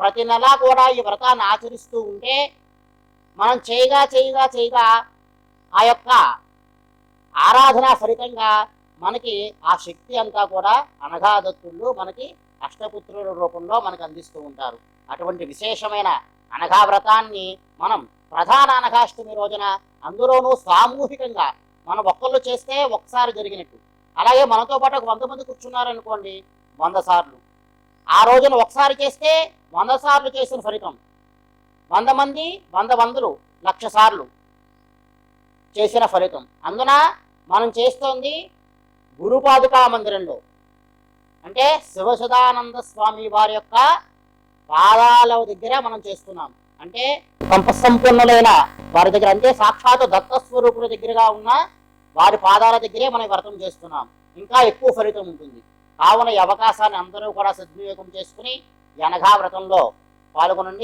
ప్రతి నెల కూడా ఈ వ్రతాన్ని ఆచరిస్తూ ఉంటే మనం చేయగా చేయగా చేయగా ఆ యొక్క ఆరాధన ఫలితంగా మనకి ఆ శక్తి అంతా కూడా అనఘాదత్తుళ్ళు మనకి అష్టపుత్రుల రూపంలో మనకు అందిస్తూ ఉంటారు. అటువంటి విశేషమైన అనఘా వ్రతాన్ని మనం ప్రధాన అనఘాష్టమి రోజున అందులోనూ సామూహికంగా మనం ఒక్కళ్ళు చేస్తే ఒకసారి జరిగినట్టు. అలాగే మనతో పాటు ఒక వంద మంది కూర్చున్నారనుకోండి వంద సార్లు. ఆ రోజున ఒకసారి చేస్తే వంద సార్లు చేసిన ఫలితం. వంద మంది వంద వందలు లక్ష సార్లు చేసిన ఫలితం. అందున మనం చేస్తోంది గురుపాదుకా మందిరంలో. అంటే శివసదానంద స్వామి వారి యొక్క పాదాల దగ్గర మనం చేస్తున్నాం. అంటే సంపసంపన్నులైన వారి దగ్గర అంటే సాక్షాత్ దత్తస్వరూపుల దగ్గరగా ఉన్న వారి పాదాల దగ్గరే మనం వ్రతం చేస్తున్నాం. ఇంకా ఎక్కువ ఫలితం ఉంటుంది. కావున ఈ అవకాశాన్ని అందరూ కూడా సద్వినియోగం చేసుకుని ఈ వ్రతంలో పాల్గొనండి.